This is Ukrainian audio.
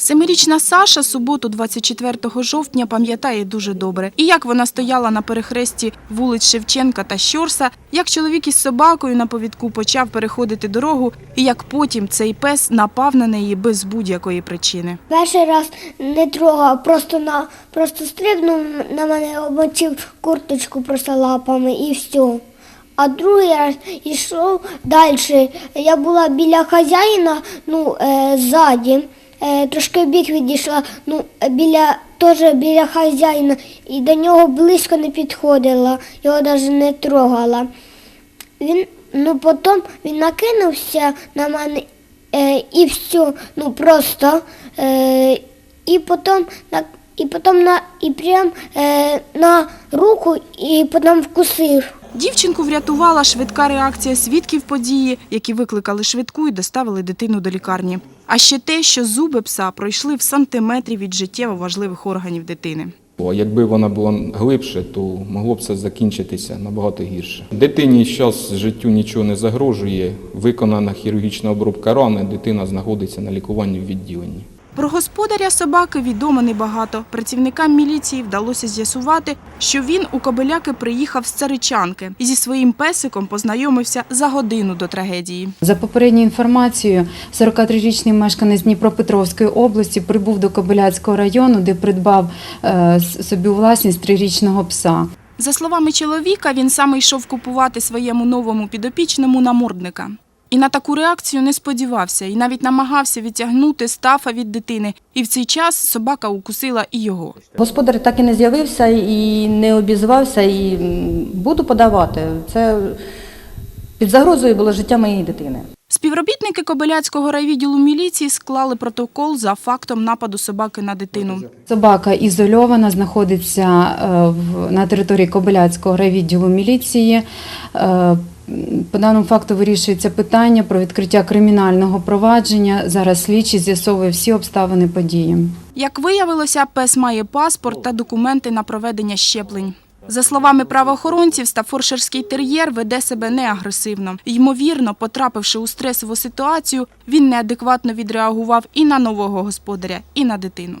Семирічна Саша суботу, 24 жовтня, пам'ятає дуже добре. І як вона стояла на перехресті вулиць Шевченка та Щорса, як чоловік із собакою на повідку почав переходити дорогу, і як потім цей пес напав на неї без будь-якої причини. Перший раз не трогав, просто на просто стрибнув на мене, обмочив курточку просто лапами і все. А другий раз йшов далі. Я була біля хазяїна, ну, е, ззаді. Е, трошки бік відійшла, ну, біля, теж біля хазяїна, і до нього близько не підходила, його навіть не трогала. Він, ну потім він накинувся на мене е, і все, ну просто. Е, і потім на і потім на і прям е, на руку і потім вкусив. Дівчинку врятувала швидка реакція свідків події, які викликали швидку і доставили дитину до лікарні. А ще те, що зуби пса пройшли в сантиметрі від життєво важливих органів дитини. Якби вона була глибше, то могло б це закінчитися набагато гірше. Дитині зараз життю нічого не загрожує. Виконана хірургічна обробка рани, дитина знаходиться на лікуванні в відділенні. Про господаря собаки відомо небагато. Працівникам міліції вдалося з'ясувати, що він у Кобиляки приїхав з Царичанки і зі своїм песиком познайомився за годину до трагедії. За попередньою інформацією, 43-річний мешканець Дніпропетровської області прибув до Кобиляцького району, де придбав е, собі власність трирічного пса. За словами чоловіка, він саме йшов купувати своєму новому підопічному намордника. І на таку реакцію не сподівався і навіть намагався відтягнути стафа від дитини. І в цей час собака укусила і його. Господар так і не з'явився і не обізвався, і буду подавати. Це під загрозою було життя моєї дитини. Співробітники Кобиляцького райвідділу міліції склали протокол за фактом нападу собаки на дитину. Собака ізольована, знаходиться е, на території Кобиляцького райвідділу міліції. По даному факту вирішується питання про відкриття кримінального провадження. Зараз слідчий з'ясовує всі обставини події. Як виявилося, пес має паспорт та документи на проведення щеплень. За словами правоохоронців, стафорширський тер'єр веде себе неагресивно. Ймовірно, потрапивши у стресову ситуацію, він неадекватно відреагував і на нового господаря, і на дитину.